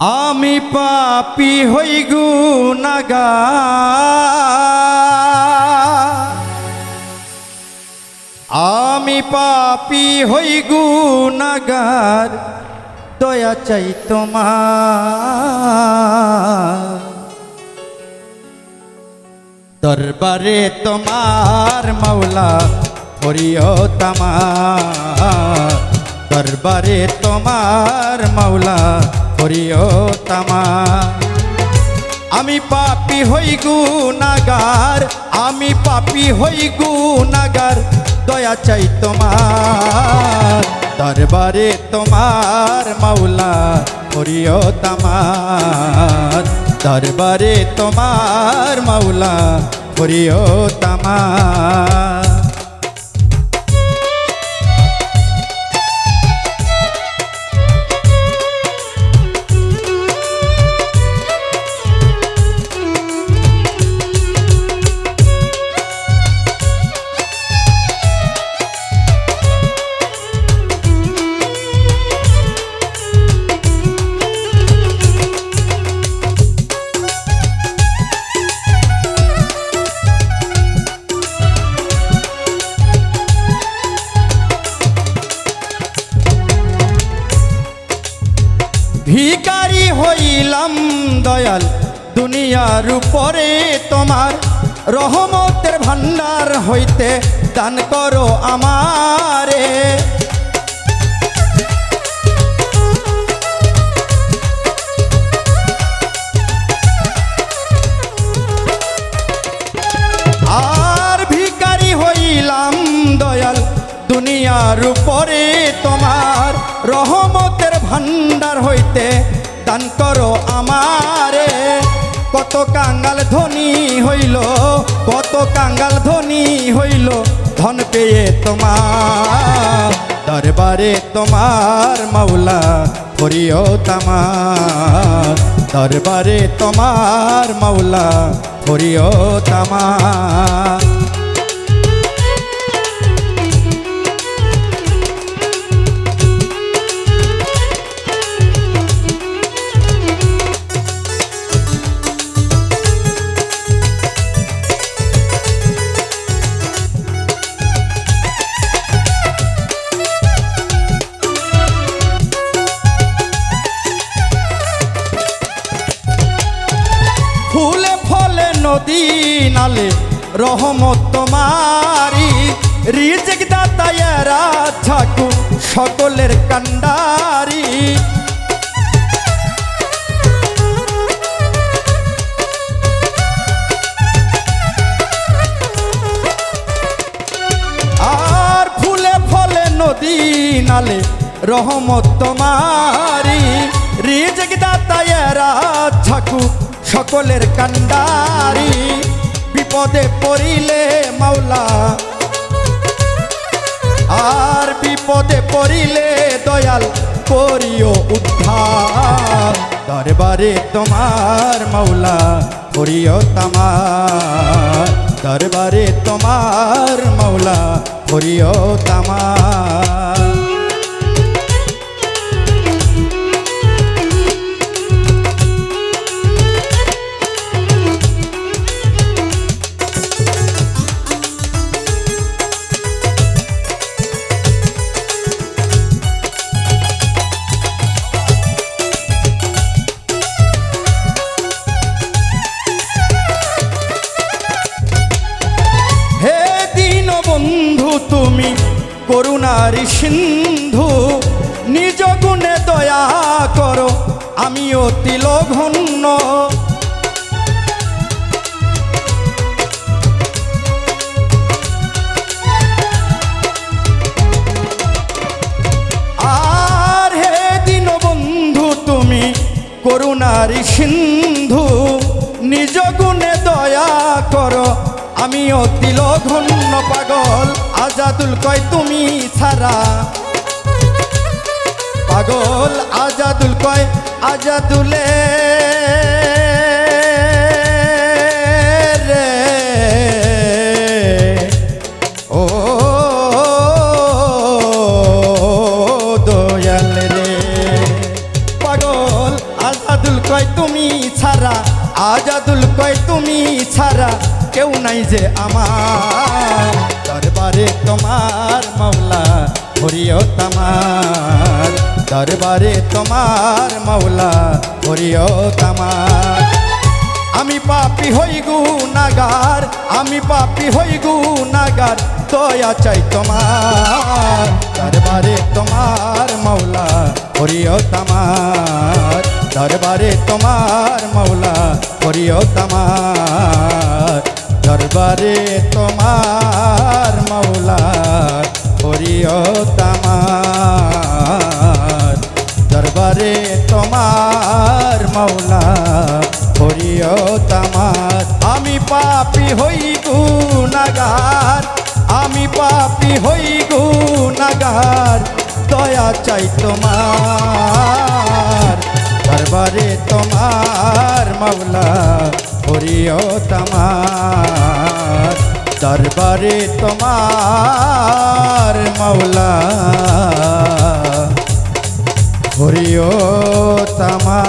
আমি পাপি হই গুনাগা আমি পাপি হই গুনাগার, দয়া চাই তোমার। দরবারে তোমার মাওলা হরিও তামার। দরবারে তোমার মাওলা হরিও তামার আমি পাপি হই গুনাগার আমি পাপি হই গুনাগার দয়া চাই তোমার। দরবারে তোমার মাওলা হরিও তামার। দরবারে তোমার মাওলা হরিও তামার। দয়াল, দুনিয়ার উপরে তোমার রহমতের ভান্ডার হইতে দান করো আমারে। আর ভিকারি হইলাম দয়াল, দুনিয়ার উপরে তোমার রহমতের ভান্ডার হইতে দান করো আমারে। কত কাঙ্গাল ধনী হইল, কত কাঙ্গাল ধনী হইল, ধন পেয়ে তোমার, দরবারে তোমার মাওলা হরিও তামার দরবারে তোমার মাওলা হরিও তামার নদী নালে রহমত তোমারি রিজিক দাতায়েরা থাকু সকলের কান্ডারি। আর ফুলে ফলে নদী নালে, রহমত তোমারি রিজিক দাতায়েরা থাকু সকলের কান্ডারি বিপদে পড়িলে মাওলা। আর বিপদে পড়িলে দয়াল করিও উদ্ধার। দরবারে তোমার মাওলা করিও তামার। দরবারে তোমার মাওলা করিও তামার। তুমি করুণার সিন্ধু, নিজ গুণে দয়া করো আমি অতি লঘন্য আর হে দিন বন্ধু তুমি করুণার সিন্ধু, নিজ গুণে দয়া করো আমি অতি লঘন্য পাগল, আজাদুল কয় তুমি ছাড়া। পাগল, আজাদুল কয় আজাদুলে তুমি ছাড়া, আজাদুল কয় তুমি ছাড়া। কেউ নাই যে আমার। দরবারে তোমার মাওলা হরিও তামার। দরবারে তোমার মাওলা হরিও তামার। আমি পাপি হই গুনাগার, আমি পাপি হই গুনাগার, দয়া চাই তোমার। দরবারে তোমার মাওলা হরিও তামার। দরবারে তোমার মাওলা হরিও তামার। দরবারে তোমার মৌলা হরিও তামার। দরবারে তোমার মৌলা হরিও তামার। আমি পাপি হই গুনাগার, আমি পাপি হই গুনাগার। দয়া চাই তোমার। দরবারে তোমার মাওলা হরিও তামার। দরবারে তোমার মাওলা হরিও তামা